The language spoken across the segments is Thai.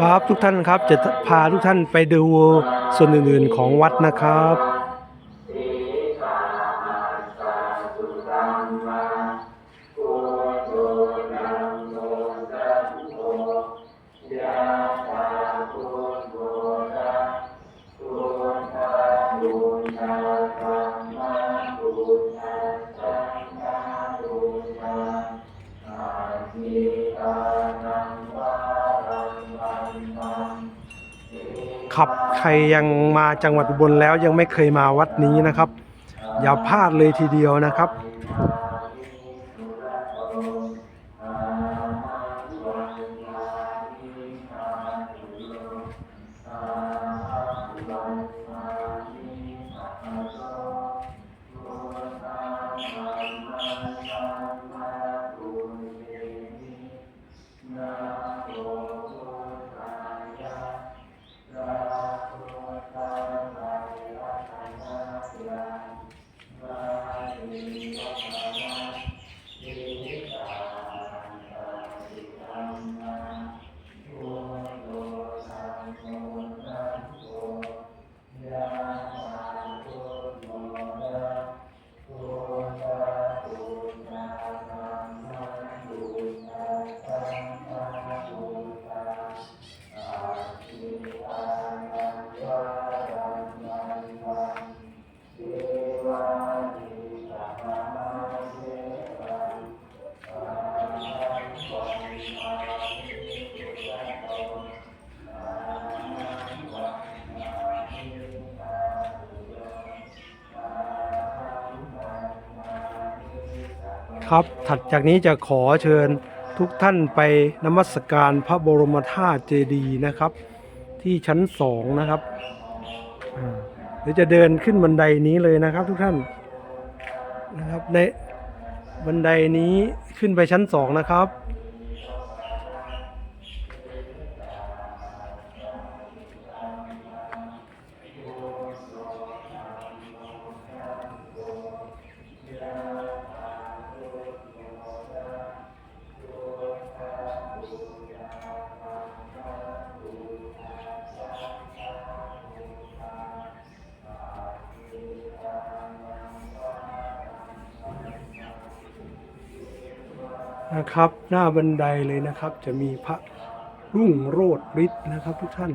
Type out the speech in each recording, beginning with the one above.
ครับทุกท่านครับจะพาทุกท่านไปดูส่วนอื่นๆของวัดนะครับ ครับ ใครยังมาจังหวัดอุบลแล้วยังไม่เคยมาวัดนี้นะครับ อย่าพลาดเลยทีเดียวนะครับ ครับ ถัดจากนี้จะขอเชิญทุกท่านไปนมัสการพระบรมธาตุเจดีย์นะครับ ที่ชั้นสองนะครับเดี๋ยวจะเดินขึ้นบันไดนี้เลยนะครับทุกท่านนะครับในบันไดนี้ขึ้นไปชั้นสองนะครับ นะครับ หน้าบันไดเลยนะครับ จะมีพระรุ่งโรดฤทธิ์นะครับทุกท่าน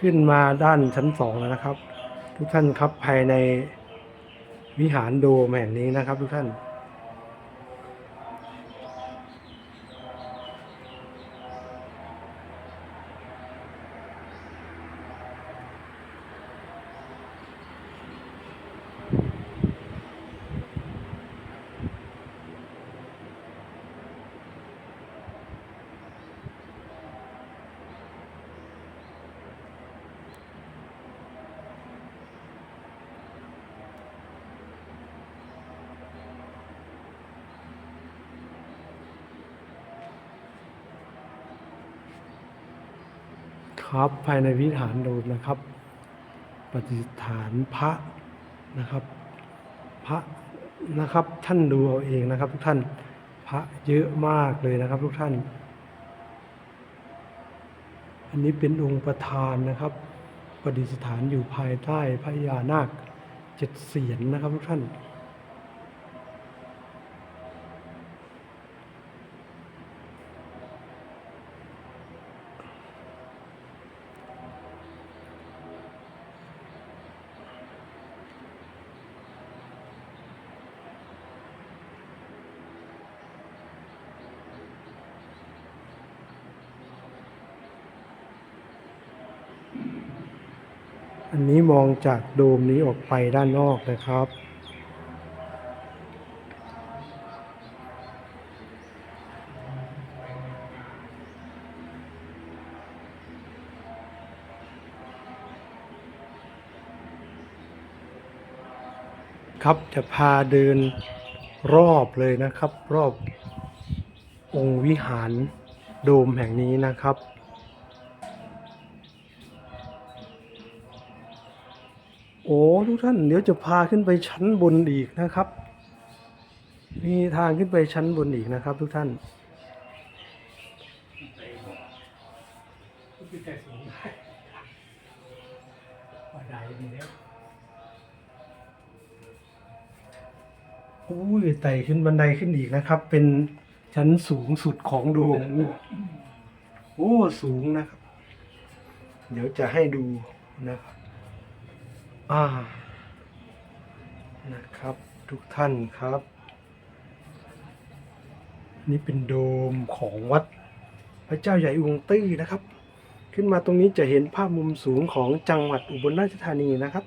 ขึ้นมาด้านชั้นสองแล้วนะครับ ทุกท่านครับภายในวิหารโดมแห่งนี้นะครับ ทุกท่าน ครับ ภายในวิหารโดมนะครับ ปฏิสถานพระนะครับ พระนะครับท่านดูเอาเองนะครับ ทุกท่านพระเยอะมากเลยนะครับ ทุกท่าน อันนี้เป็นองค์ประธานนะครับประดิษฐานอยู่ภายใต้พระยานาคเจ็ดเสียนนะครับทุกท่าน อันนี้มองจากโดมนี้ออกไปด้านนอกนะครับ ครับจะพาเดินรอบเลยนะครับ รอบองค์วิหารโดมแห่งนี้นะครับ อ้ทุกท่านเดี๋ยวจะพาขึ้นไปชั้นบนอีกนะครับ มีทางขึ้นไปชั้นบนอีกนะครับ ทุกท่านอุ้ยไต่ขึ้นบันไดขึ้นอีกนะครับ เป็นชั้นสูงสุดของโดมโอ้ สูงนะครับ เดี๋ยวจะให้ดูนะครับ อ่านะครับทุกท่านครับ นี่เป็นโดมของวัดพระเจ้าใหญ่อุงตี้นะครับ ขึ้นมาตรงนี้จะเห็นภาพมุมสูงของจังหวัดอุบลราชธานีนะครับ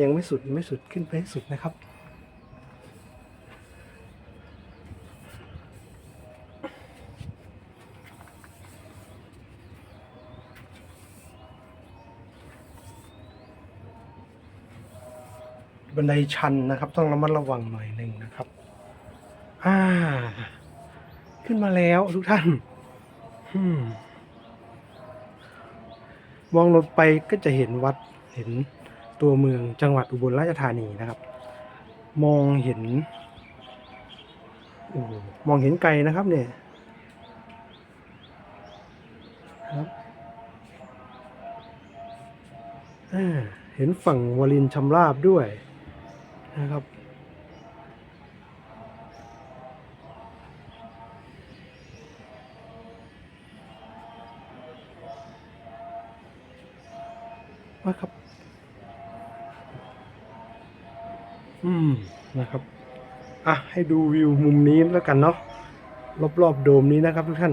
ยังไม่สุดยังไม่สุดขึ้นไปให้สุดนะครับ บันไดชันนะครับ ต้องระมัดระวังหน่อยหนึ่งนะครับ อ่า ขึ้นมาแล้วทุกท่านมองลงไปก็จะเห็นวัดเห็นตัวเมืองจังหวัดอุบลราชธานีนะครับ มองเห็นอมองเห็นไกลนะครับ เนี่ยครับเห็นฝั่งวลินชำราบด้วย นะครับ ว่าครับ อืม นะครับ อะ ให้ดูวิวมุมนี้แล้วกันเนาะ รอบๆโดมนี้นะครับทุกท่าน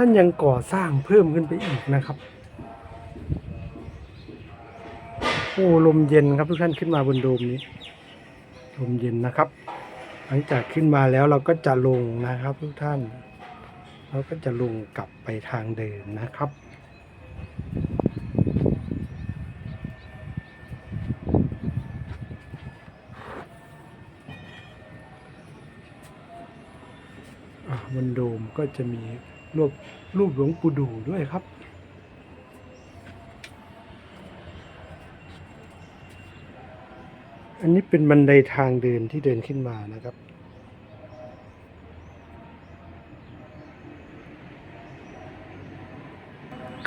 ท่านยังก่อสร้างเพิ่มขึ้นไปอีกนะครับ โอ้ลมเย็นครับทุกท่านขึ้นมาบนโดมนี้ลมเย็นนะครับ หลังจากขึ้นมาแล้วเราก็จะลงนะครับ ทุกท่าน เราก็จะลงกลับไปทางเดิมนะครับอะบนโดมก็จะมี รูปรูปหลวงปู่ดูด้วยครับ อันนี้เป็นบันไดทางเดินที่เดินขึ้นมานะครับ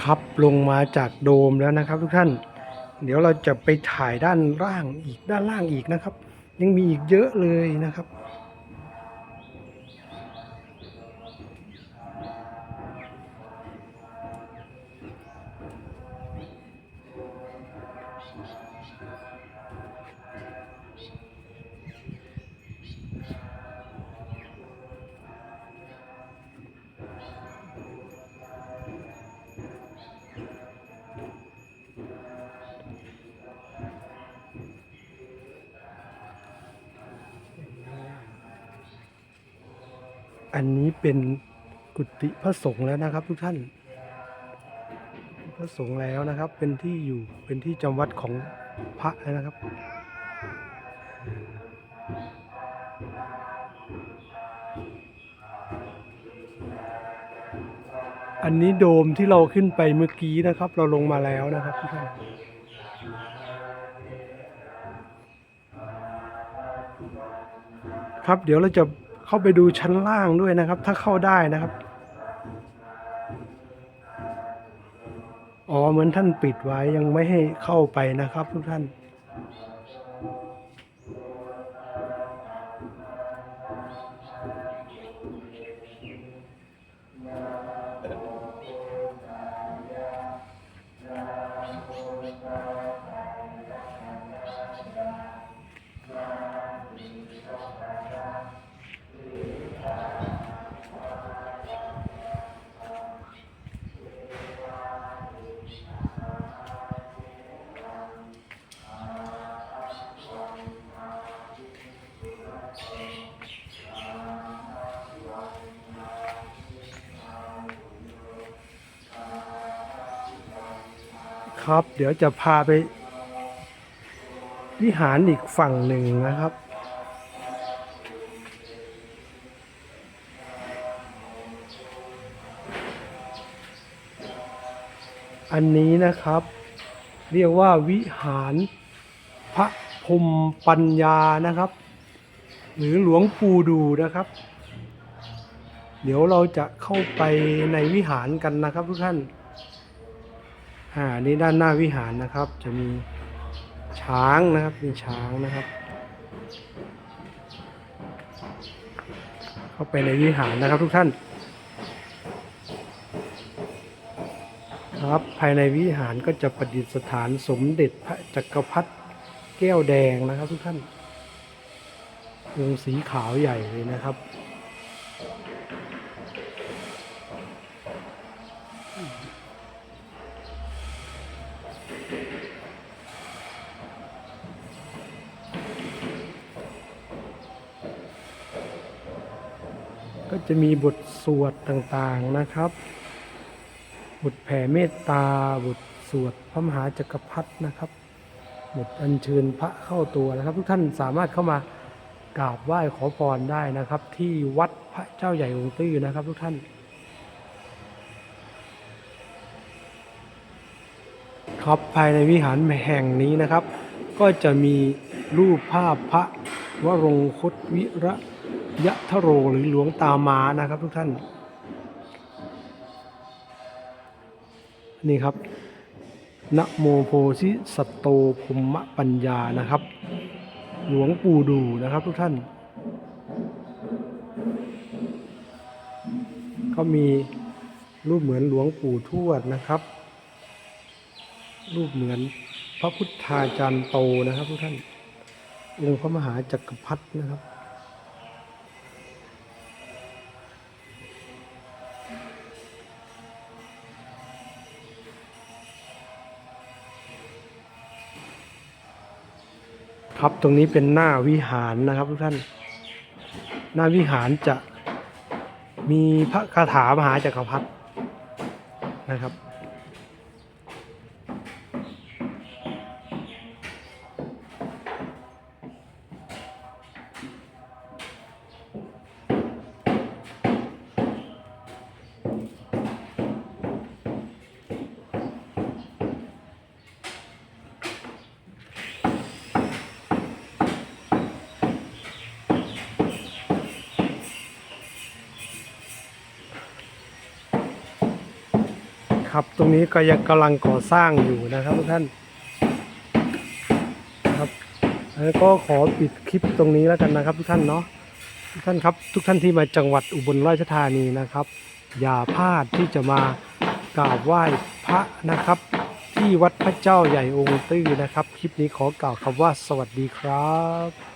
ครับลงมาจากโดมแล้วนะครับ ทุกท่าน เดี๋ยวเราจะไปถ่ายด้านล่างอีกด้านล่างอีกนะครับ ยังมีอีกเยอะเลยนะครับ อันนี้เป็นกุฏิพระสงฆ์แล้วนะครับ ทุกท่าน พระสงฆ์แล้วนะครับ เป็นที่อยู่เป็นที่จำวัดของพระนะครับ อันนี้โดมที่เราขึ้นไปเมื่อกี้นะครับ เราลงมาแล้วนะครับทุกท่านครับเดี๋ยวเราจะ เข้าไปดูชั้นล่างด้วยนะครับ ถ้าเข้าได้นะครับอ๋อเหมือนท่านปิดไว้ยังไม่ให้เข้าไปนะครับทุกท่าน ครับ เดี๋ยวจะพาไป วิหารอีกฝั่งหนึ่งนะครับ อันนี้นะครับ เรียกว่าวิหารพระพรมปัญญานะครับ หรือหลวงปู่ดูนะครับ เดี๋ยวเราจะเข้าไปในวิหารกันนะครับทุกท่าน อ่านี่ด้านหน้าวิหารนะครับ จะมีช้างนะครับ มีช้างนะครับ เข้าไปในวิหารนะครับทุกท่าน ครับภายในวิหารก็จะประดิษฐานสมเด็จพระจักรพรรดิแก้วแดงนะครับทุกท่านองค์สีขาวใหญ่เลยนะครับ จะมีบทสวดต่างๆนะครับ บทแผ่เมตตา บทสวดพระมหาจักรพรรดินะครับ บทอัญเชิญพระเข้าตัวนะครับ ทุกท่านสามารถเข้ามากราบไหว้ขอพรได้นะครับ ที่วัดพระเจ้าใหญ่องค์ตื้อนะครับ ทุกท่าน ครับภายในวิหารแห่งนี้นะครับ ก็จะมีรูปภาพพระวรงคตวิระ ยะทะโรหรือหลวงตามานะครับทุกท่าน นี่ครับนะโมโพธิสัตโตภุมมะปัญญานะครับ หลวงปู่ดูนะครับทุกท่าน ก็มีรูปเหมือนหลวงปู่ทวดนะครับ รูปเหมือนพระพุทธาจารย์โตนะครับทุกท่านองค์พระมหาจักรพรรดินะครับ ครับตรงนี้เป็นหน้าวิหารนะครับทุกท่าน หน้าวิหารจะมีพระคาถามหาจักรพรรดินะครับ ครับ ตรงนี้ก็ยังกำลังก่อสร้างอยู่นะครับทุกท่านครับแล้วก็ขอปิดคลิปตรงนี้แล้วกันนะครับ ทุกท่านเนาะทุกท่านครับ ทุกท่านที่มาจังหวัดอุบลราชธานีนะครับ อย่าพลาดที่จะมากราบไหว้พระนะครับ ที่วัดพระเจ้าใหญ่องค์ตื้อนะครับ คลิปนี้ขอกล่าวคำว่าสวัสดีครับ